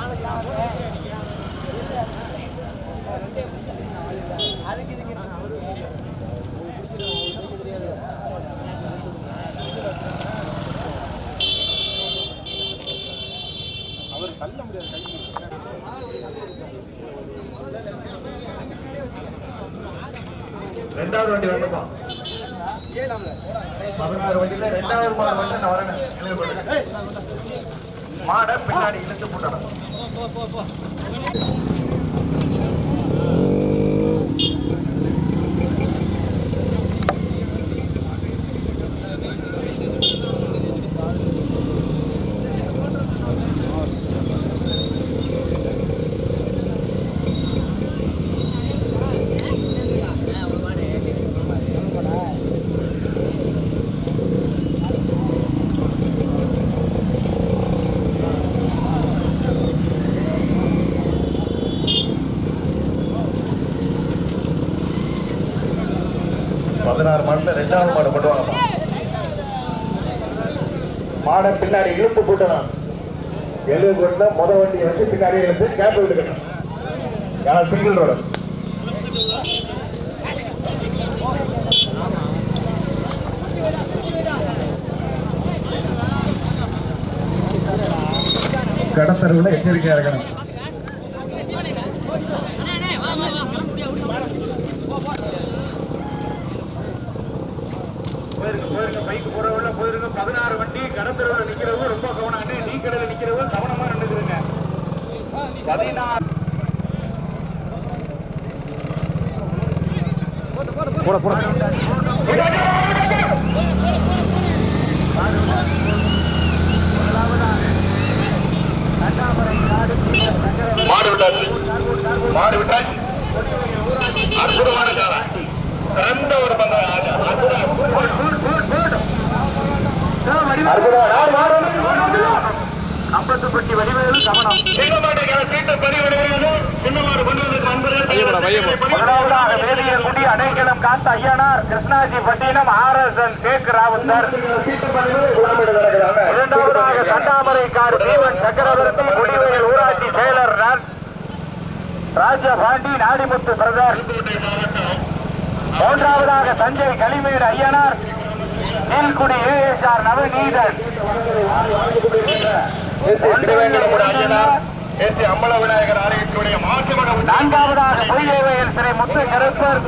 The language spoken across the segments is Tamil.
நாளைக்கு வண்டி வந்துப்பா பதினாறு வண்டியில ரெண்டாவது மாடு வந்து நான் வரேன் நினைவு பண்ணுங்க. மாடை பின்னாடி இழுத்து போட்டணும் பதினாறு மாடுல ரெண்டாவது மாடு கொண்டு வாங்கப்பா மாடை பின்னாடி இழுத்து போட்டணும் எழுபது கொண்டு முத வண்டியை வச்சு பின்னாடி இழுத்து கேப் விட்டுக்கணும் ஏன்னா சிங்கிள் ரோடு கடத்தருவில் எச்சரிக்கையாக இருக்கணும் போயிருங்க போயிருங்க பைக் போறவங்க போயிருங்க பதினாறு வண்டி கடத்தரவுல நிக்கிறவங்க ரொம்ப கவனம் டீ கடையில நிக்கிறவங்க கவனமா நின்றுக்கிறீங்க பதினாறு போட போட மாடு விட்டாச்சு மாடு விட்டாச்சு அற்புதமான காலம் சிறந்த ஒரு பந்தயம் அது. அற்புதம். அம்பத்துப்பட்டி வடிவேலு கவனம் சிங்கமாட்டுக்கான சீட்டு பதிவிடுகிறது சின்னமாடு கொண்டு வந்திருக்க நண்பர்கள் முதலாவதாக வேதியங்குடி அடைக்கலம் Katha Ayyanar Krishnaji Pattinam R S N Sheik Ravuthar. இரண்டாவதாக சண்டாமரை காடு தீவன் சக்கரவர்த்தி குடிவயல் ஊராட்சி செயலர் ராஜ்- ராஜபாண்டி நாடிமுத்து பிரதர். மூன்றாவதாக தஞ்சை களிமேடு ஐயனார் நீல்குடி ஏஎஸ்ஆர் நவநீதன். ஏசி அம்பல விநாயகர் ஆலயத்தினுடைய மாசிமக நான்காவதாக பொய்யவையல் ஸ்ரீ முத்து கருப்பர்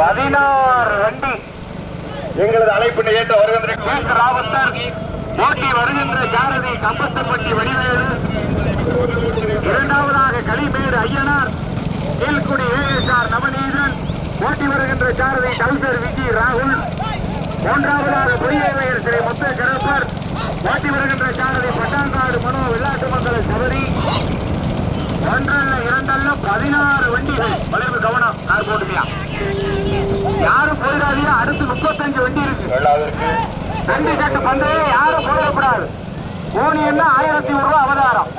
பதினாறு வண்டி. எங்களது அழைப்பினை ஏற்ற வருகின்ற ராவத்தர் ஓட்டி வருகின்ற ஜாரதி கம்பத்தப்பட்டி வடிவேலு. இரண்டாவதாக களிமேடு ஐயனார். கீழ்குடி ஏஎஸ்ஆர் நவநீதன். ஓட்டி வருகின்ற ஜாரதி கல்சர் விஜி ராகுல். மூன்றாவதாக பொய்யவையர் ஸ்ரீ முத்து கருப்பர் ஓட்டி வருகின்ற ஜாரதி பட்டாங்காடு மனோ விளையாட்டு மங்கல சபரி ஒன்றல்ல இரண்டல்ல பதினாறு வண்டிகள். வளைவு கவனம் கார் போட்டுக்கலாம் யாரும் போயிடாதீங்க அடுத்து முப்பத்தஞ்சு வண்டி இருக்கு. ரெண்டு கட்டு பந்தயம் யாரும் போயிடக்கூடாது ஊனி என்ன ஆயிரத்தி ஒரு ரூபாய் அவதாரம்.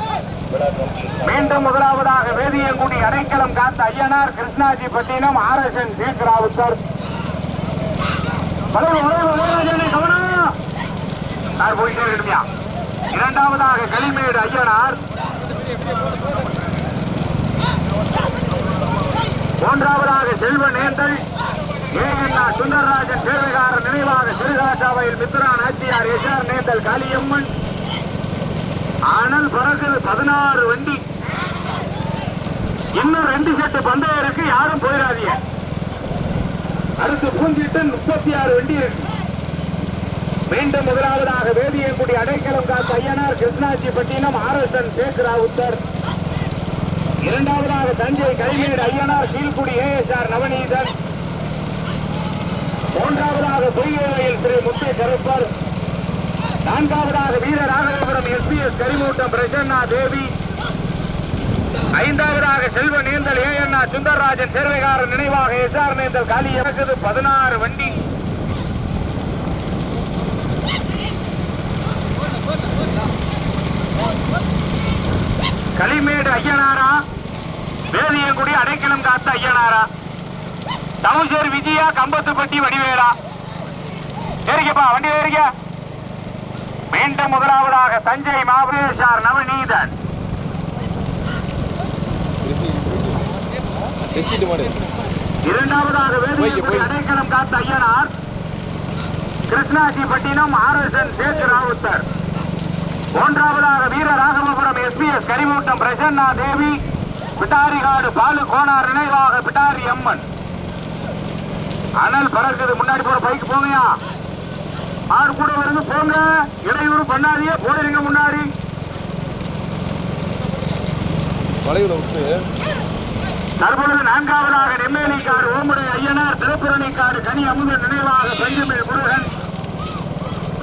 மீண்டும் முதலாவதாக வேதியங்குடி அடைக்கலம் Katha Ayyanar Krishnaji Pattinam R S N Sheik Ravuthar. வளைவு, வளைவு, வளைவு, கவனம். கார் போயிட்டே இருக்கா இரண்டாவதாக களிமேடு ஐயனார். மூன்றாவதாக செல்வ நேந்தல். ஏஎன்ஆ சுந்தரராஜன் சேவைகாரர் நினைவாக சிறுகாட்டாவையில் மித்ரான் ஆச்சியார் எஸ்ஆர் நேந்தல் காளியம்மன். ஆனால் பிறகு பதினாறு வண்டி. இன்னும் ரெண்டு செட்டு பந்தயம் இருக்கு யாரும் போயிடாதீங்க. அடுத்து பூஞ்சிட்டு முப்பத்தி ஆறு வண்டி இருக்கு. மீண்டும் முதலாவதாக வேதியங்குடி அடைக்கலம் காத்த ஐயனார் கிருஷ்ணாஜி பட்டினம் ஆர்எஸ்என் சேக் இரண்டாவதாக தஞ்சை கைமேடு ஐயனார் கீழ்குடி ஏஎஸ்ஆர் நவநீதன். மூன்றாவதாக பொய்யவையில் திரு முத்து கருப்பர். நான்காவதாக வீர ராகவேபுரம் எஸ்பிஎஸ் கரிமூட்டம் பிரசன்னா தேவி. ஐந்தாவதாக செல்வ நேந்தல் ஏஎன்ஆ சுந்தரராஜன் சேர்வைகாரன் நினைவாக எஸ்ஆர் நீந்தல் காலி இறக்குது பதினாறு வண்டி. களிமேடு ஐயனாரா? வேதியங்குடி அடைக்கலம் காத்த ஐயனாரா? தமுசேர் விஜயா கம்பத்துப்பட்டி வடிவேலா? ஏறிக்கப்பா வண்டி ஏறிக்க. மீண்டும் முதலாவதாக தஞ்சை மாபேஷார் நவநீதன். இரண்டாவதாக போய். அடைக்கலம் காத்த ஐயனார் கிருஷ்ணாஜிப்பட்டினம் ஆர்எஸ்என் சேத்து ராவுத்தர். மூன்றாவதாக வீர ராகவபுரம் எஸ்பிஎஸ் கரிமூட்டம் பிரசன்னா தேவி பிட்டாரிகாடு பாலு கோனார் நினைவாக பிட்டாரி அம்மன். அனல் பறக்குது முன்னாடி போற பைக் போங்கயா ஆறு கூட வருது போங்க. இடையூறு பண்ணாதீங்க போடுறீங்க முன்னாடி. தற்பொழுது நான்காவதாக நெம்மேலிக்காடு ஓமுடை ஐயனார் திருப்புரணிக்காடு கனி அமுதன் நினைவாக பெஞ்சமிழ் முருகன்.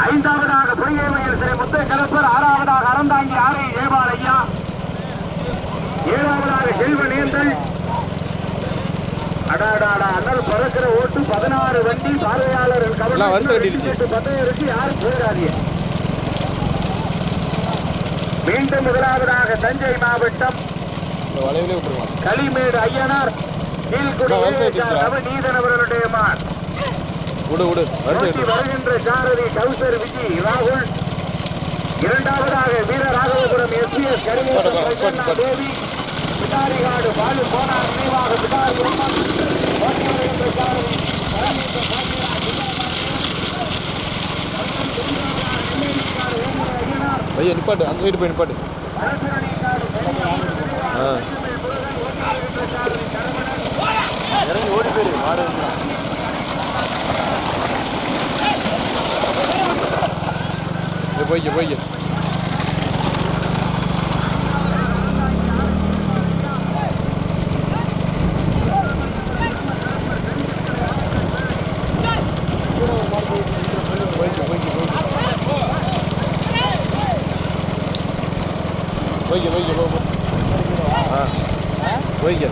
ஐந்தாவதாக பொய்யமையில் ஸ்ரீ முத்தை கலப்பர் ஆறாவதாக அறந்தாங்கி ஆரை ஜெயபால் ஐயா ஏழாவதாக செல்வநேந்தல் அடாடாடா அண்ணல் பறக்கிற ஓட்டு பதினாறு வண்டி. பத்தம் இருக்கு யாரும் போயிடாதீங்க மீண்டும் முதலாவதாக தஞ்சை மாவட்டம் களிமேடு ஐயனார் கீழ்குடி. நவநீதன் அவர்களுடைய மான் விடு விடு. வருகின்ற சாரதி கௌசர் விஜி ராகுல். இரண்டாவதாக வீர ராகவபுரம் எஸ்பிஎஸ் போட்டு. தேவி பிடாரிகாடு பாலு போனா நினைவாக பிடாரி வருகின்ற சாரதி பையன் நிப்பாட்டு அந்த சைடு போய் நிப்பாட்டு. இறங்கி ஓடி போயிரு மாடு போய்க்க போய்க்க போய்க்க போய்க்க போய்க்க போய்க்க போ போ. ஆ போய்க்க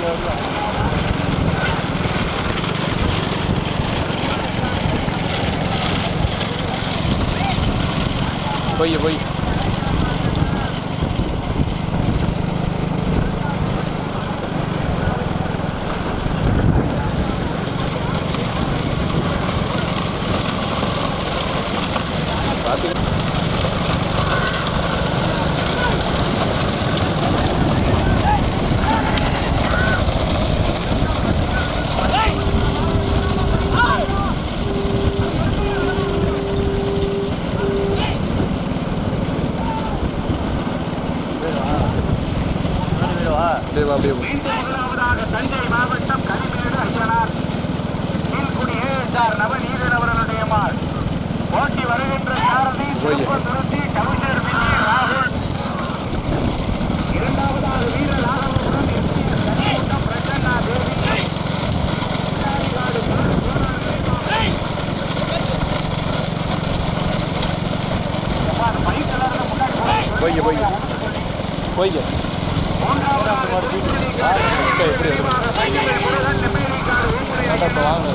போ. போய்க்க போய் பார்த்து அப்படியே வா அப்படியே போ. மீண்டும் முதலாவதாக தஞ்சை மாவட்டம் களிமேடு ஐயனார் கீழ்குடி ஏஎஸ்ஆர் நவநீதன் அவர்களுடைய மாள் ஓட்டி வருகின்ற சாரதி ஓய்ய. திருப்பத்துருத்தி கவிஞர் விஜய் ராகுல் இரண்டாவதாக வீர ராகவபுரம் எஸ்பிஎஸ் கனிமூட்டம் பிரசன்னா தேவி பிடாரிகாடு பாலு கோனார் நினைவாக. அப்பா, அந்த பைக் எல்லாரும் எப்படி ஊமுறை இப்போ வாங்க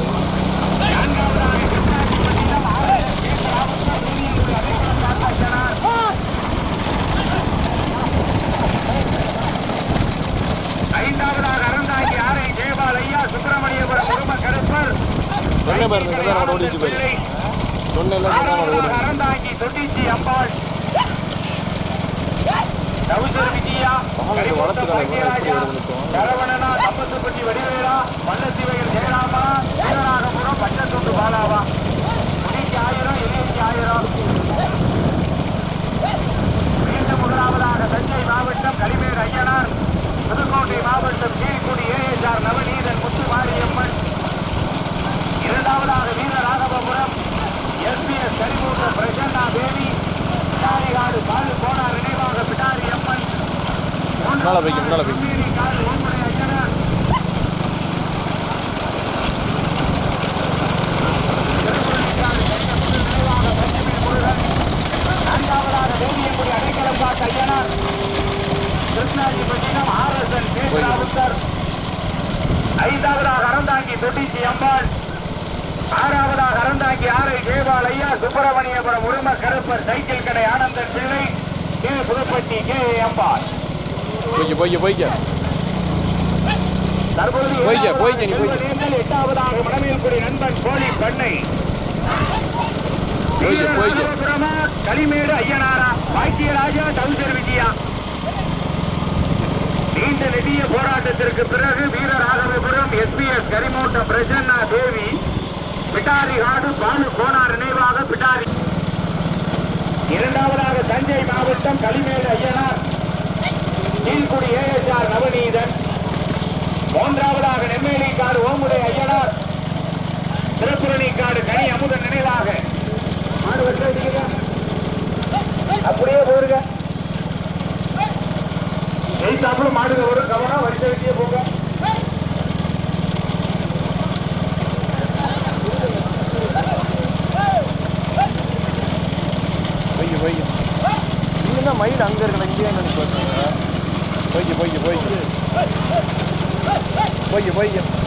ஐந்தாவதாக அறந்தாங்கி ஆரை ஜெயபால் ஐயா சுப்பிரமணியபுரம் குடும்ப கருப்பர். சொன்ன பாருங்க சொன்ன அறந்தாங்கி தொட்டிச்சி அம்பாள். தவுசர் விஜயா? சரவணனா கம்பசுப்பட்டி வடிவேலா வல்லசிவையர் ஜெயராமா வீரராகபுரம் பச்சத்துண்டு பாலாவா முடிக்கு ஆயிரம் எழுபத்தி ஆயிரம் மீண்டும் முதலாவதாக தஞ்சை மாவட்டம் களிமேடு ஐயனார் புதுக்கோட்டை மாவட்டம் கீழ்குடி ஏஎஸ்ஆர் நவநீதன் முத்து மாரியம்மன் இரண்டாவதாக வீர ராகவபுரம் எஸ்பிஎஸ் கரிமூட்டம் பிரசன்னா தேவி பிடாரிகாடு பாலு போனார் நினைவாக பிடாரி அம்மன் முன்னால போய்க்க, முன்னால போய்க்க. காடு ஓம்புரை ஐயனார் திருக்குறளிக்காடு சென்ற முதல் நினைவாக பஞ்சமிழ் முருகன் நான்காவதாக வேதியங்குடி அடைக்கலம் காத்த ஐயனார் கிருஷ்ணாஜிபட்டினம் ஆர்எஸ்என் சேத்ராவுத்தர் ஐந்தாவதாக அறந்தாங்கி தொட்டிச்சி அம்பாள் ஆறாவதாக அறந்தாங்கி ஆரை தேவால் ஐயா சுப்பிரமணியபுரம் உரும கருப்பர் சைக்கிள் கடை ஆனந்தன் பிள்ளை கே புதுப்பட்டி கே அம்பாள் போய்க்க போய்க்க போய்க்க தற்பொழுது போய்க்க, நீ போய்க்க. செல்வநேசன், எட்டாவதாக மணமேல்குடி நண்பன் கோழி பண்ணை போய்க்க, போய்க்க. களிமேடு ஐயனாரா பாக்கியராஜா தவுசர் விஜயா நீண்ட நெடிய போராட்டத்திற்கு பிறகு வீரராகவபுரம் எஸ்பிஎஸ் கரிமோட்ட பிரசன்னா தேவி பிட்டாரி காடு பாலு கோனார் நினைவாக பிட்டாரி இரண்டாவதாக தஞ்சை மாவட்டம் களிமேடு ஐயனார் கீழ்குடி ஏஎஸ்ஆர் நவநீதன். மூன்றாவதாக நெம்மேலி காடு ஓமுடை ஐயனார். திருப்புரணி காடு கனி அமுதன் நினைவாக. மாடு அப்படியே போடுங்க. ஜெயித்தாப்புல மாடுங்க வரும். கவனம் வரிசை வச்சியே போங்க. தான் மயில் அங்கே இருக்கணும் இங்கே நினைச்சு பார்த்தாங்க போய்க்க போய்க்க போய்க்க போய்க்க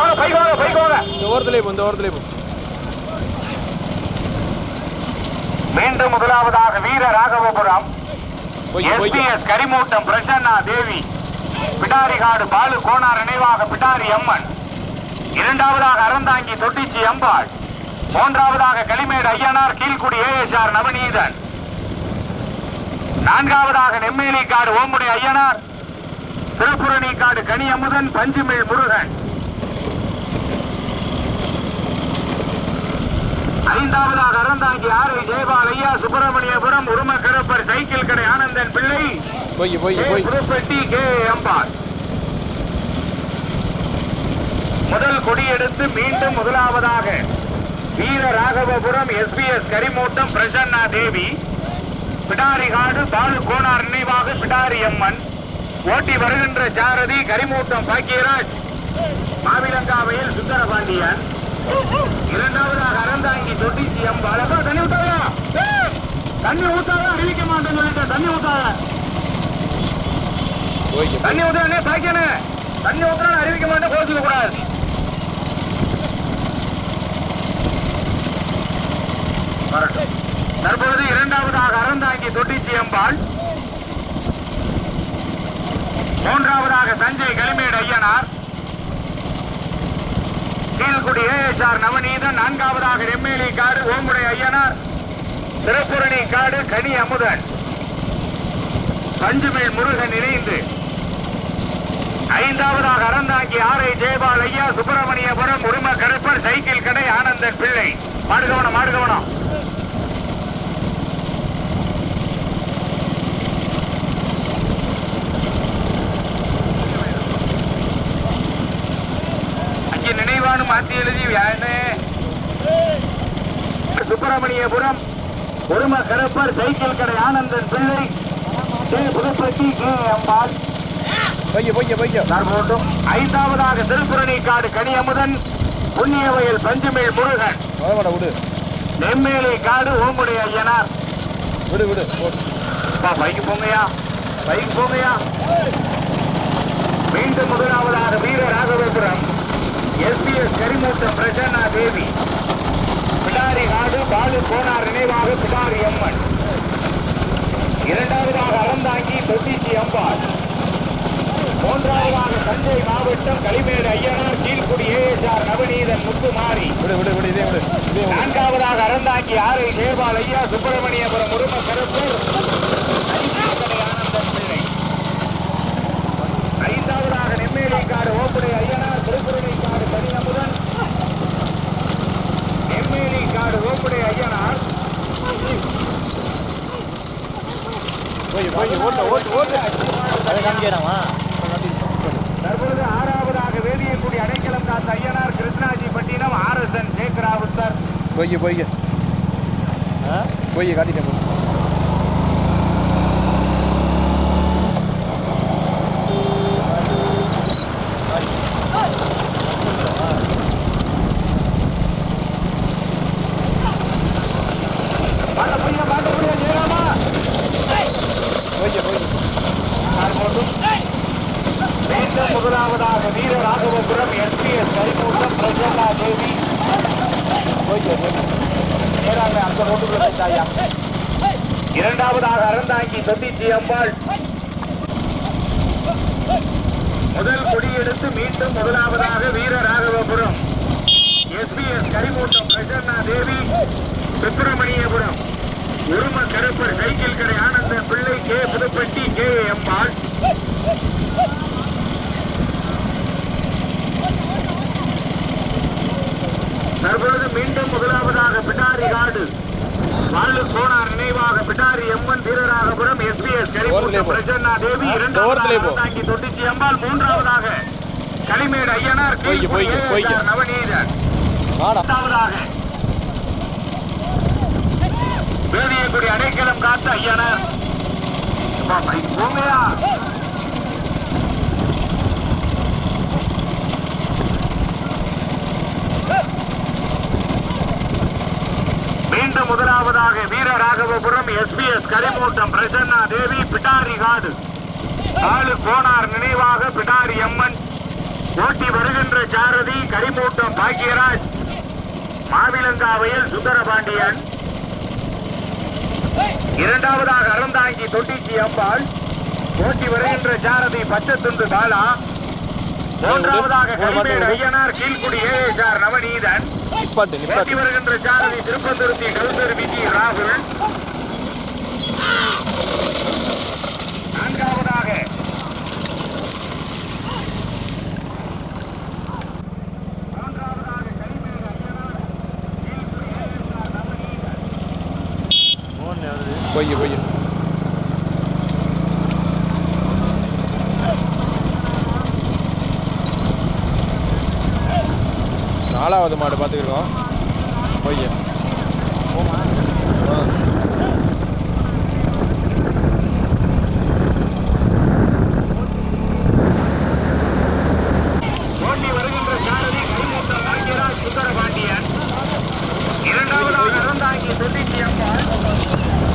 வாங்க பைக் வாங்க பைக் வாங்க. இந்த ஓரத்துலேயே போ இந்த போ. மீண்டும் முதலாவதாக வீர ராகவபுரம். எஸ்பிஎஸ் கரிமூட்டம் பிரசன்னா தேவி. பிடாரிகாடு பாலு கோனார் நினைவாக பிடாரி அம்மன். இரண்டாவதாக அறந்தாங்கி தொட்டிச்சி அம்பாள். மூன்றாவதாக களிமேடு ஐயனார் கீழ்குடி ஏஎஸ்ஆர் நவநீதன். நான்காவதாக நெம்மேலிக்காடு ஓம்புடி ஐயனார். திருப்புரணிக்காடு கனியமுதன் பஞ்சுமிழ் முருகன். ஐந்தாவதாக அறந்தாங்கி ஆரை ஜெயபால் ஐயா சுப்பிரமணியபுரம் உருமக்கரப்பர் சைக்கிள் கடை ஆனந்தன் பிள்ளை. போய்க்கு கே. போய்க்கு புதுப்பட்டி கே அம்பாள். முதல் கொடியெடுத்து மீண்டும் முதலாவதாக வீர ராகவபுரம் எஸ்பிஎஸ் கரிமூட்டம் பிரசன்னா தேவி. பிடாரிகாடு பாலு கோனார் நினைவாக பிடாரி அம்மன். ஓட்டி வருகின்ற சாரதி கரிமூட்டம் பாக்கியராஜ். மாவிலங்காவையில் சுந்தரபாண்டியன். இரண்டாவதாக அறந்தாங்கி தொட்டிச்சி அம்பாள் அப்பா, தண்ணி ஊத்தாதா? தண்ணி ஊத்தாத? அறிவிக்க மாட்டேன்னு சொல்லிட்டேன் தண்ணி ஊத்தாத? தண்ணி ஊத்துறானே பாய்க்கானே தண்ணி ஊத்துறான்னு அறிவிக்க மாட்டேன் கோச்சுக்க கூடாது தற்பொழுது இரண்டாவதாக அறந்தாங்கி தொட்டி தொட்டிச்சி அம்பாள் மூன்றாவதாக சஞ்சய் களிமேடு ஐயனார். கீழ்குடி ஏஎஸ்ஆர் நவநீதன் நான்காவதாக எம்எல்ஏ காடு ஓம்புடை ஐயனார். திருப்புரணி காடு கனி அமுதன். பஞ்சுமேல் முருகன் இணைந்து. ஐந்தாவதாக அறந்தாங்கி ஆரை ஜெயபால் ஐயா சுப்பிரமணியபுரம் உரிமை கருப்பர் சைக்கிள் கடை ஆனந்தன் பிள்ளை. மாடுகவனம் மாடுகவனம் அங்கே நினைவானு மாத்தி எழுதி சுப்பிரமணியபுரம் உரும கருப்பர் சைக்கிள் கடை ஆனந்தன் பிள்ளை புதுப்பட்டி கே. அம்பாள். தற்போதும் ஐந்தாவதாக திருப்புரணி காடு கனியமுதன் புண்ணியவயல் பஞ்சுமேல் முருகன். நெம்மேலி காடு ஓம்புடைய ஐயனார். விடு விடு பைக்கு போங்கயா பைக்கு போங்கயா மீண்டும் முதலாவதாக வீர ராகவேபுரம் எஸ்பிஎஸ் கரிமூட்டம் பிரசன்னா தேவி. பிடாரி காடு பாலு கோனார் நினைவாக பிடாரி அம்மன். இரண்டாவதாக அறந்தாங்கி தொட்டிச்சி அம்பாள். மூன்றாவதாக தஞ்சை மாவட்டம் களிமேடு ஐயனார் கீழ்குடி ஏஎஸ்ஆர் நவநீதன் முத்துமாரி. நான்காவதாக அறந்தாங்கி ஆரை ஜெயபால் ஐயா சுப்பிரமணியபுரம் உரும கருப்பூர் ஐந்தாவதை ஆனந்தன் பிள்ளை ஐந்தாவதாக நெம்மேலிக்காடு ஓப்புடை ஐயனார் திருக்குறளைக்காடு கனியமுதன் நெம்மேலிக்காடு ஓப்புடை ஐயனார் போய் போய் ஓட்டு ஓட்டு ஓட்டு. அதை காமிக்கிறாமா தற்பொழுது ஆறாவதாக வேதியக்குடி அடைக்கலம் காத்த ஐயனார் கிருஷ்ணாஜி பட்டினம் ஆர்எஸ்என் சேகராவுத்தர் போய்க்கு ஆ? போய் காட்டிட்டேன் போ பாட்ட புரியா பாட்ட புரியா ஜெயராமா போய்க்கு போய்க்கு மீண்டும் முதலாவதாக வீர ராகவபுரம் எஸ்பிஎஸ் கரிமூட்டம் பிரசன்னா தேவி போய்க்கு போய்க்கு நேராக அந்த ரோட்டுக்குள்ள போயிட்டாயா இரண்டாவதாக அறந்தாங்கி சதீஷி அம்பாள் முதல் கொடியெடுத்து மீண்டும் முதலாவதாக வீர ராகவபுரம் எஸ்பிஎஸ் கரிமூட்டம் பிரசன்னா தேவி சுப்பிரமணியபுரம். உரும கருப்பர் சைக்கிள் கடை ஆனந்த பிள்ளை கே. புதுப்பட்டி கே. எம்பாள். தற்பொழுது மீண்டும் முதலாவதாக பிடாரி காடு வாழு கோனார் நினைவாக பிடாரி எம்மன் வீரராகபுரம் எஸ்பிஎஸ் ஓரத்திலே கரிமூட்டம் போ. பிரசன்னா தேவி தொட்டிச்சி அம்பாள் மூன்றாவதாக களிமேடு ஐயனார் நவநீதன். இரண்டாவதாக வேதியக்குடி அடைக்கலம் காத்த ஐயனார். அப்பா, பைக் போங்கயா மீண்டும் முதலாவது முதலாவதாக வீரராகவபுரம் எஸ்பிஎஸ் கரிமூட்டம் பிரசன்னா தேவி பிட்டாரி காடு. காலு போனார் நினைவாக பிடாரி அம்மன். ஓட்டி வருகின்ற சாரதி கரிமூட்டம் பாக்கியராஜ். மாவிலங்காவையில் சுந்தரபாண்டியன். இரண்டாவதாக அறந்தாங்கி தொட்டிச்சி அம்பாள். ஓட்டி வருகின்ற சாரதி பச்சத்துண்டு பாலா மூன்றாவதாக கரிமேடு ஐயனார் கீழ்குடி ஏஎஸ்ஆர் நவநீதன். நிப்பாட்டு நிப்பாட்டு. வருகின்ற சாரதி திருப்பத்துருத்தி கல்தர் விஜி ராகுல் நான்காவதாக. பொய் பொய். நாலாவது மாடு பார்த்துக்கிறோம் பொய் ஆ ஓட்டி வருகின்ற சாரதி கரிமூட்டம் பாக்கியராஜ் சுந்தரபாண்டியன் இரண்டாவதாக அறந்தாங்கி தொட்டிச்சி அம்பாள்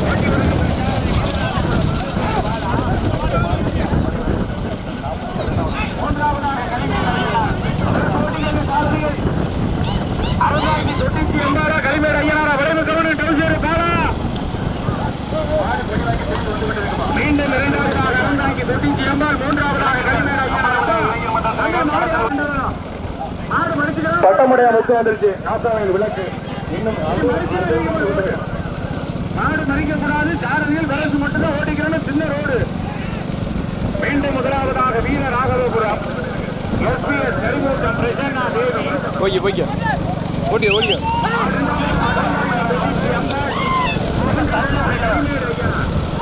ஓட்டி வருகின்ற மூன்றாவதாக கரிமேடு ஐயனார் ஓட்டுகின்ற சாரதிகள் அறந்தாங்கி தொட்டிச்சி அம்பாரா கரிமேடு ஐயனாரா விரைவு கவனம் டவுசேரி பாலா மீண்டும் இரண்டாவதாக அறந்தாங்கி தொட்டிச்சி அம்பாள் மூன்றாவதாக பட்டமுடைய முத்து வந்துருச்சு. காசாவையில் விளக்கு. இன்னும் மாடு மறிக்க கூடாது சாரதியில் வரசு மட்டும்தான் ஓடிக்கிறேன்னு சின்ன ரோடு. மீண்டும் முதலாவதாக வீர ராகவபுரம் எஸ்பிஎஸ் கரிமூட்டம் பிரசன்னா தேவி. பொய் பொய்யா ஓடியா ஓடியா.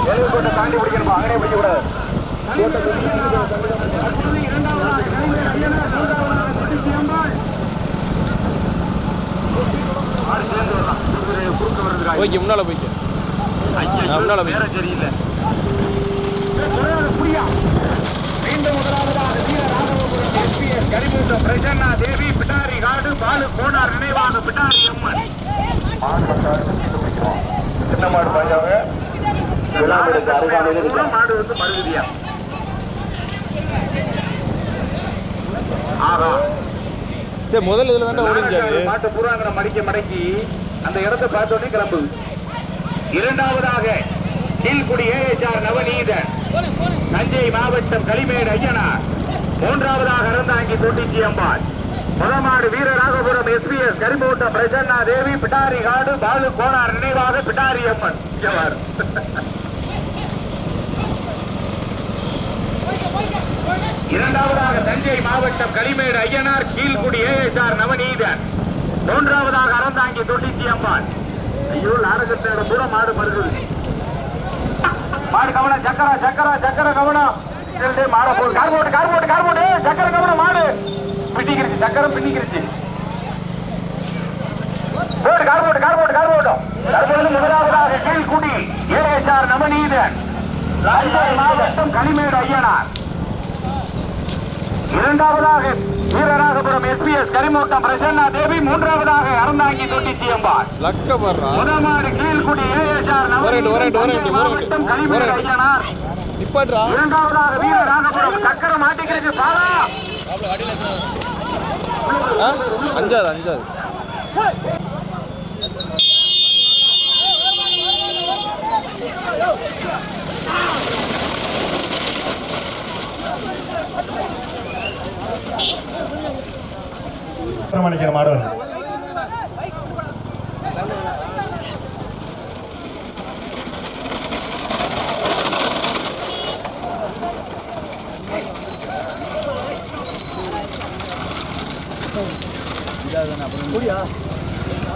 எழுபத்தொன்னு தாண்டி பிடிக்கணுமா? அங்கனே பிடிக்க கூடாது அடுத்தது இரண்டாவதாக கலைஞர் ஐயனார் மூன்றாவதாக தொட்டிச்சி அம்பாள் மாடு சேர்ந்து வரலாம் குறுக்கு குறுக்க வருதுடா போய்க்க முன்னால போய்க்க முன்னால போய் புரியா மீண்டும் முதலாவதாக வீர ராகவபுரம் எஸ்பிஎஸ் கரிமூட்டம் பிரசன்னா தேவி காடு பாலு கோனார் நினைவாக பிட்டாரி அம்மன். சின்ன மாடு இருக்கு. மாடு வந்து மருகுதியா ஆகா சரி முதல்ல இதில் தானே ஓடிஞ்சாரு மாட்டை பூராங்கிற மடிக்க மடக்கி அந்த இடத்தை பார்த்தோன்னே கிளம்புது இரண்டாவதாக கீழ்குடி ஏஎச்ஆர் நவநீதன். தஞ்சை மாவட்டம் களிமேடு ஐயனார். மூன்றாவதாக அறந்தாங்கி தொட்டிச்சி அம்பாள். முதமாடு வீரராகபுரம் எஸ்பிஎஸ் கரிமூட்ட பிரசன்னா தேவி பிட்டாரி காடு பாலு கோனார் நினைவாக பிட்டாரி அம்மன். இங்க இரண்டாவதாக தஞ்சை மாவட்டம் களிமேடு ஐயனார் கீழ்குடி ஏஎஸ்ஆர் நவநீதன். மூன்றாவதாக அறந்தாங்கி தொட்டிச்சி அம்பாள். ஐயோ நாடகத்தோட பூரா மாடு மறுக்குது மாடு கவனம் சக்கர சக்கர சக்கர கவனம். மாட சரி, போடு. கார் போட்டு கார் போட்டு கார் போட்டு சக்கர கவனம் மாடு. பின்னிக்கிருச்சு சக்கரம் பின்னிக்கிருச்சு. போட்டு கார் போட்டு கார் போட்டு கார் போட்டோம் தற்பொழுது முதலாவதாக கீழ்குடி ஏஎஸ்ஆர் நவநீதன் ராஜ்பாய் மாவட்டம் களிமேடு ஐயனார். இரண்டாவதாக வீரராகபுரம் எஸ்பிஎஸ் கரிமூட்டம் பிரசன்னா தேவி மூன்றாவதாக அறந்தாங்கி லக்க போடுறா முதமாடு கீழ்குடி ஏஎஸ்ஆர். மாவட்டம் வரேன். ஐயனார். இரண்டாவதாக வீரராகபுரம் சக்கரம் மாட்டிக்கிறது பாலா. அஞ்சாவது அஞ்சாவது மணிக்கிற மாடு வந்து முடியா